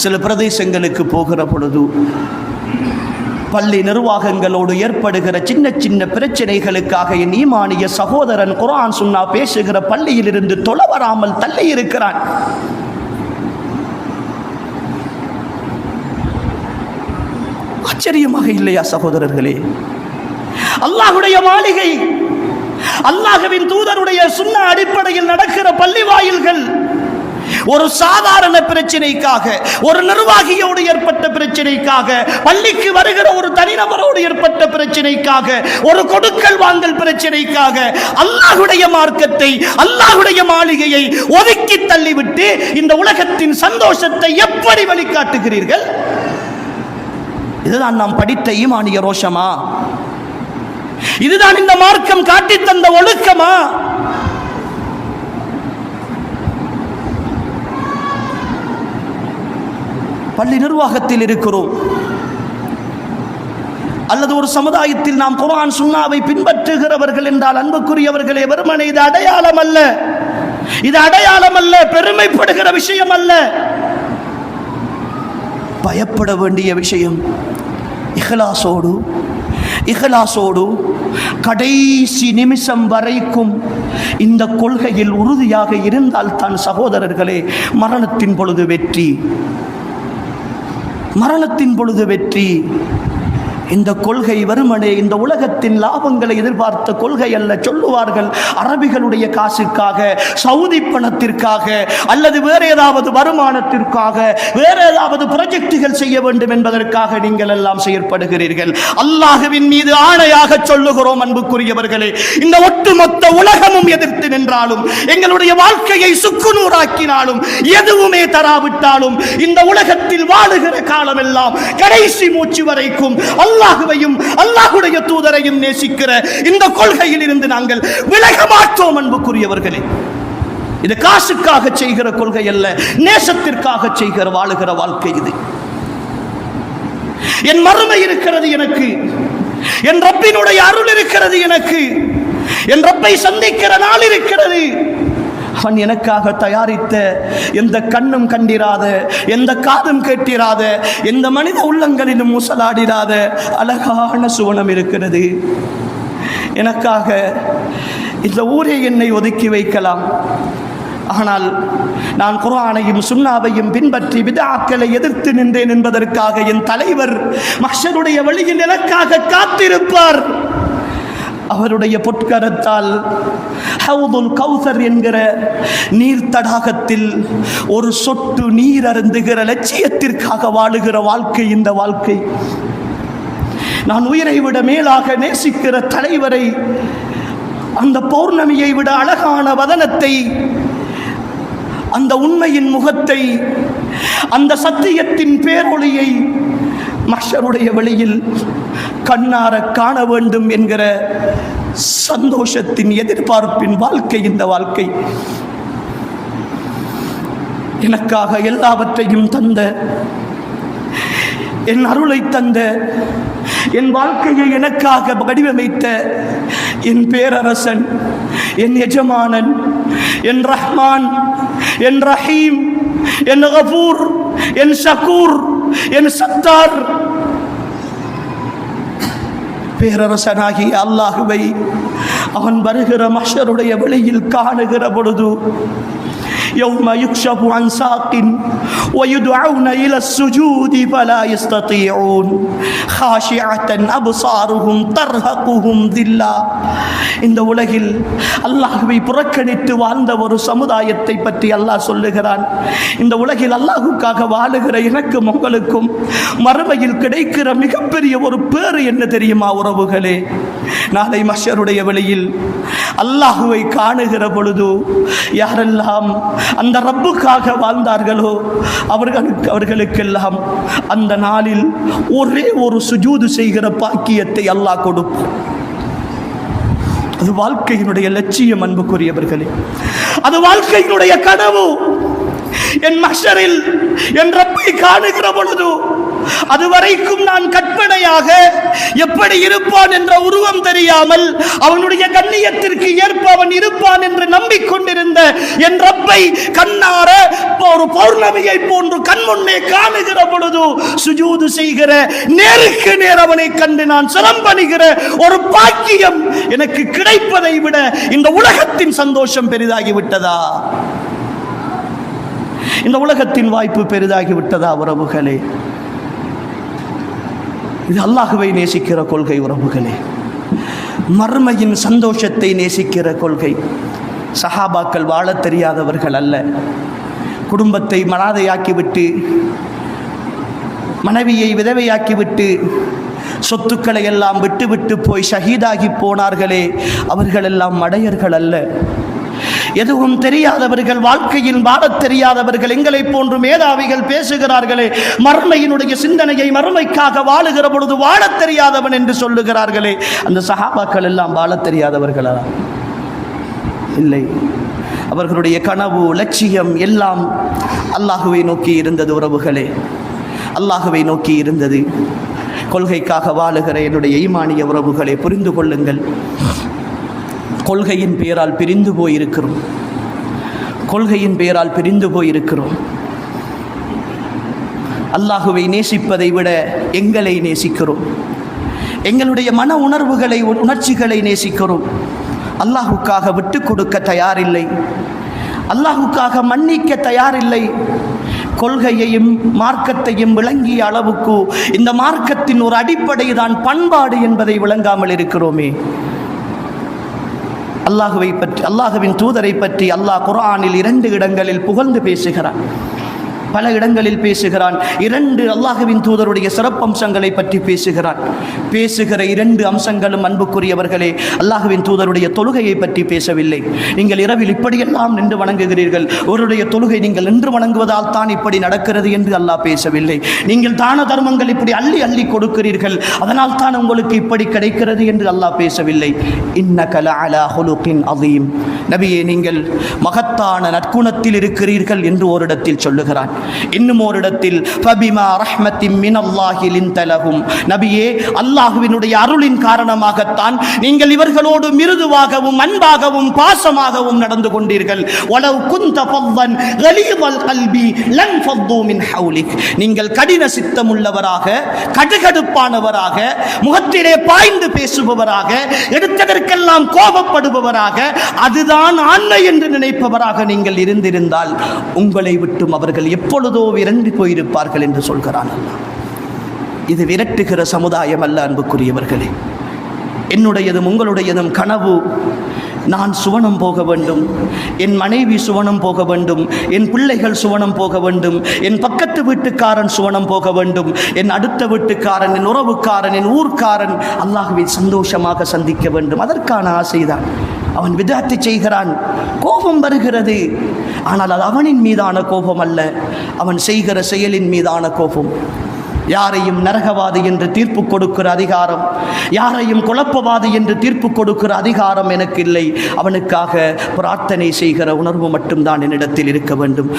சில பிரதேசங்களுக்கு போகிற பொழுது பள்ளி நிர்வாகங்களோடு ஏற்படுகிற சின்ன சின்ன பிரச்சனைகளுக்காக என் ஈமானிய சகோதரன் குரான் சுன்னா பேசுகிற பள்ளியிலிருந்து தொலை வராமல் தள்ளி இருக்கிறான் ஆச்சரியமாக இல்லையா சகோதரர்களே? அல்லாஹுடைய மாளிகை அல்லாஹுவின் தூதருடைய சுண்ண அடிப்படையில் நடக்கிற பள்ளி வாயில்கள் ஒரு சாதாரண பிரச்சனைக்காக ஒரு நிர்வாகியோடு ஏற்பட்ட பிரச்சனைக்காக பள்ளிக்கு வருகிற ஒரு தனிநபரோடு ஏற்பட்ட பிரச்சனைக்காக ஒரு கொடுக்கல் வாங்கல் பிரச்சனைக்காக அல்லாஹுடைய மார்க்கத்தை அல்லாஹுடைய மாளிகையை ஒதுக்கி தள்ளிவிட்டு இந்த உலகத்தின் சந்தோஷத்தை எப்படி வழிகாட்டுகிறீர்கள்? இதுதான் நாம் படித்த ஈமானிய ரோஷமா? இதுதான் இந்த மார்க்கம் காட்டித் தந்த ஒழுக்கமா? பள்ளி நிர்வாகத்தில் இருக்கிறோம். அல்லது ஒரு சமுதாயத்தில் நாம் குரான் சுண்ணாவை பின்பற்றுகிறவர்கள் என்றால் அன்புக்குரியவர்களே வெறுமனை இது அடையாளம் அல்ல. இது அடையாளம் அல்ல பெருமைப்படுகிற விஷயம் அல்ல. பயப்பட வேண்டிய விஷயம் இஹலாசோடு இஹலாசோடு கடைசி நிமிஷம் வரைக்கும் இந்த கொள்கையில் உறுதியாக இருந்தால் தான் சகோதரர்களே மரணத்தின் பொழுது வெற்றி. மரணத்தின் பொழுது வெற்றி. இந்த கொள்கை வருமனே இந்த உலகத்தின் லாபங்களை எதிர்பார்த்த கொள்கை அல்ல சொல்லுவார்கள். அரபிகளுடைய காசுக்காக சவுதி பணத்திற்காக அல்லது வேற ஏதாவது வருமானத்திற்காக வேற ஏதாவது ப்ரொஜெக்டுகள் செய்ய வேண்டும் என்பதற்காக நீங்கள் எல்லாம் செயற்படுகிறீர்கள். அல்லாஹுவின் மீது ஆணையாக சொல்லுகிறோம் அன்புக்குரியவர்களே. இந்த ஒட்டுமொத்த உலகமும் எதிர்த்து நின்றாலும் எங்களுடைய வாழ்க்கையை சுக்குநூறாக்கினாலும் எதுவுமே தராவிட்டாலும் இந்த உலகத்தில் வாழுகிற காலமெல்லாம் கடைசி மூச்சு வரைக்கும் அல்லாஹுவையும் அல்லாஹுடைய தூதரையும் நேசிக்கிற இந்த கொள்கையில் இருந்து நாங்கள் விலக மாட்டோம் அன்புக்குரியவர்களே. இது காசுக்காக செய்கிற கொள்கை அல்ல நேசத்திற்காக செய்கிற வாழுகிற வாழ்க்கை இது. என் மறுமை இருக்கிறது எனக்கு என் ரப்பினுடைய அருள் இருக்கிறது எனக்கு என் ரப்பை சந்திக்கிற நாள் இருக்கிறது அவன் எனக்காக தயாரித்த எந்த கண்ணும் கண்டிராத எந்த காதும் கேட்டிராத எந்த மனித உள்ளங்களிலும் முசலாடிராத அழகான சுவனம் இருக்கிறது. எனக்காக இந்த ஊரே என்னை ஒதுக்கி வைக்கலாம். ஆனால் நான் குர்ஆனையும் சுண்ணாவையும் பின்பற்றி விதாக்களை எதிர்த்து நின்றேன் என்பதற்காக என் தலைவர் மஷருடைய வழியில் எனக்காக காத்திருப்பார். அவருடைய பொற்கரத்தால் ஹவுதுல் கௌசர் என்கிற நீர் தடாகத்தில் ஒரு சொட்டு நீர் அருந்துகிற லட்சியத்திற்காக வாழுகிற வாழ்க்கை இந்த வாழ்க்கை. நான் உயிரை விட மேலாக நேசிக்கிற தலைவரை அந்த பௌர்ணமியை விட அழகான வதனத்தை அந்த உண்மையின் முகத்தை அந்த சத்தியத்தின் பேரொளியை மஷருடைய வழியில் கண்ணார காண வேண்டும் என்கிற சந்தோஷத்தின் எதிர்பார்ப்பின் வாழ்க்கை இந்த வாழ்க்கை. எனக்காக எல்லாவற்றையும் தந்த என் அருளை தந்த என் வாழ்க்கையை எனக்காக வடிவமைத்த என் பேரரசன் என் எஜமானன் என் ரஹ்மான் என் ரஹீம் என் கபூர் என் ஷகூர் என் சத்தார் பேரரசனாகிய அல்லாஹுவை அவன் வருகிற மஷருடைய வெளியில் காணுகிற பொழுது يوم يكشف عن ساق ويدعون إلى السجود فلا يستطيعون خاشعة أبصارهم ترهقهم ذلة இந்த உலகில் அல்லாஹுவை புறக்கணித்து வாழ்ந்த ஒரு சமுதாயத்தை பற்றி அல்லாஹ் சொல்லுகிறான் இந்த உலகில் அல்லாஹுக்காக வாழுகிற எனக்கும் உங்களுக்கும் மறுமையில் கிடைக்கிற மிகப்பெரிய ஒரு பேறு என்ன தெரியுமா உறவுகளே நாளை மஷருடைய வெளியில் அல்லாஹுவை காணுகிற பொழுது யாரெல்லாம் அந்த ரப்புக்காக வாழ்ந்தார்களோ அவர்களுக்கு அவர்களுக்கெல்லாம் அந்த நாளில் ஒரே ஒரு சுஜூது செய்கிற பாக்கியத்தை அல்லாஹ் கொடுப்போம் அது வாழ்க்கையினுடைய லட்சியம் அன்புக்குரியவர்களே. அது வாழ்க்கையினுடைய கனவு. என் மஷரில் என் ரப்பை காணுகிற பொழுது அதுவரைக்கும் நான் கற்பனையாக எப்படி இருப்பான் என்ற உருவம் தெரியாமல் அவனுடைய கண்ணியத்திற்கு ஏற்ப அவன் இருப்பான் என்று நம்பிக்கொண்டிருந்த என் ரப்பை கண்ணார ஒரு பௌர்ணமியை போன்று கண்முன்னே காணுகிற பொழுது சுஜூது செய்கிற நேருக்கு நேர் அவனை கண்டு நான் சிரம்பணிகிற ஒரு பாக்கியம் எனக்கு கிடைப்பதை விட இந்த உலகத்தின் சந்தோஷம் பெரிதாகி விட்டதா இந்த உலகத்தின் வாய்ப்பு பெரிதாகி விட்டதா உறவுகளே? இது அல்லாஹுவை நேசிக்கிற கொள்கை உறவுகளே. மர்மையின் சந்தோஷத்தை நேசிக்கிற கொள்கை. சஹாபாக்கள் வாழத் தெரியாதவர்கள் அல்ல. குடும்பத்தை மனாதையாக்கிவிட்டு மனைவியை விதவையாக்கிவிட்டு சொத்துக்களை எல்லாம் விட்டுவிட்டு போய் ஷஹீதாகி போனார்களே அவர்களெல்லாம் மடையர்கள் அல்ல. எதுவும் தெரியாதவர்கள் வாழ்க்கையில் வாழத் தெரியாதவர்கள் எங்களை போன்று மேதாவிகள் பேசுகிறார்களே மர்மையினுடைய சிந்தனையை மறுமைக்காக வாழுகிற பொழுது வாழத் தெரியாதவன் என்று சொல்லுகிறார்களே. அந்த சகாபாக்கள் எல்லாம் வாழத் தெரியாதவர்களா? இல்லை. அவர்களுடைய கனவு லட்சியம் எல்லாம் அல்லாஹுவை நோக்கி இருந்தது உறவுகளே. அல்லாஹுவை நோக்கி இருந்தது. கொள்கைக்காக வாழுகிற என்னுடைய ஈமானிய உறவுகளை புரிந்து கொள்ளுங்கள். கொள்கையின் பெயரால் பிரிந்து போயிருக்கிறோம். கொள்கையின் பெயரால் பிரிந்து போயிருக்கிறோம். அல்லாஹுவை நேசிப்பதை விட எங்களை நேசிக்கிறோம். எங்களுடைய மன உணர்வுகளை உணர்ச்சிகளை நேசிக்கிறோம். அல்லாஹுக்காக விட்டு கொடுக்க தயாரில்லை. அல்லாஹுக்காக மன்னிக்க தயாரில்லை. கொள்கையையும் மார்க்கத்தையும் விளங்கிய அளவுக்கு இந்த மார்க்கத்தின் ஒரு அடிப்படை தான் பண்பாடு என்பதை விளங்காமல் இருக்கிறோமே. அல்லாஹுவை பற்றி அல்லாஹுவின் தூதரை பற்றி அல்லாஹ் குர்ஆனில் இரண்டு இடங்களில் புகழ்ந்து பேசுகிறான். பல இடங்களில் பேசுகிறான். இரண்டு அல்லாஹுவின் தூதருடைய சிறப்பம்சங்களை பற்றி பேசுகிறான். பேசுகிற இரண்டு அம்சங்களும் அன்புக்குரியவர்களே அல்லாஹுவின் தூதருடைய தொழுகையை பற்றி பேசவில்லை. நீங்கள் இரவில் இப்படியெல்லாம் நின்று வணங்குகிறீர்கள். ஒருடைய தொழுகை நீங்கள் நின்று வணங்குவதால் தான் இப்படி நடக்கிறது என்று அல்லாஹ் பேசவில்லை. நீங்கள் தான தர்மங்கள் இப்படி அள்ளி அள்ளி கொடுக்கிறீர்கள். அதனால் தான் உங்களுக்கு இப்படி கிடைக்கிறது என்று அல்லாஹ் பேசவில்லை. இன்ன கல அலா ஹுலுக்கின் அதீம் நபியே நீங்கள் மகத்தான நற்குணத்தில் இருக்கிறீர்கள் என்று ஓரிடத்தில் சொல்லுகிறான். இன்னும் ஓரிடத்தில் ஃபபிமா ரஹ்மத்தின் மினல்லாஹி லின்தலஹும் நபியே அல்லாஹுவினுடைய அருளின் காரணமாகத்தான் நீங்கள் இவர்களோடு மிருதுவாகவும் அன்பாகவும் பாசமாகவும் நடந்து கொண்டீர்கள். வலவ் குந்த ஃபவ்வன் கலீவல் கல்வி லன் ஃபத்து மின் ஹவுலிக் நீங்கள் கடின சித்தமுள்ளவராக கடுகடுப்பானவராக முகத்திலே பாய்ந்து பேசுபவராக எடுத்ததற்கெல்லாம் கோபப்படுபவராக அதுதான் ஆண்மை என்று நினைப்பவராக நீங்கள் இருந்திருந்தால் உங்களை விட்டும் அவர்கள் எப்பொழுதோ விரண்டு போயிருப்பார்கள் என்று சொல்கிறான் அல்லா இது விரட்டுகிற சமுதாயம் அல்ல அன்புக்குரியவர்களே. என்னுடையதும் உங்களுடையதும் கனவு. நான் சுவனம் போக வேண்டும் என் மனைவி சுவனம் போக வேண்டும் என் பிள்ளைகள் சுவனம் போக வேண்டும் என் பக்கத்து வீட்டுக்காரன் சுவனம் போக வேண்டும் என் அடுத்த வீட்டுக்காரன் என் உறவுக்காரன் என் ஊர்க்காரன் அல்லாஹுவை சந்தோஷமாக சந்திக்க வேண்டும். அதற்கான ஆசைதான். அவன் விதாத்தி செய்கிறான். கோபம் வருகிறது. ஆனால் அது அவனின் மீதான கோபம் அல்ல அவன் செய்கிற செயலின் மீதான கோபம். யாரையும் நரகவாதி என்று தீர்ப்பு கொடுக்கிற அதிகாரம் யாரையும் குழப்பவாதி என்று தீர்ப்பு கொடுக்கிற அதிகாரம் எனக்கு இல்லை. அவனுக்காக பிரார்த்தனை செய்கிற உணர்வு மட்டும்தான் என்னிடத்தில் இருக்க வேண்டும்.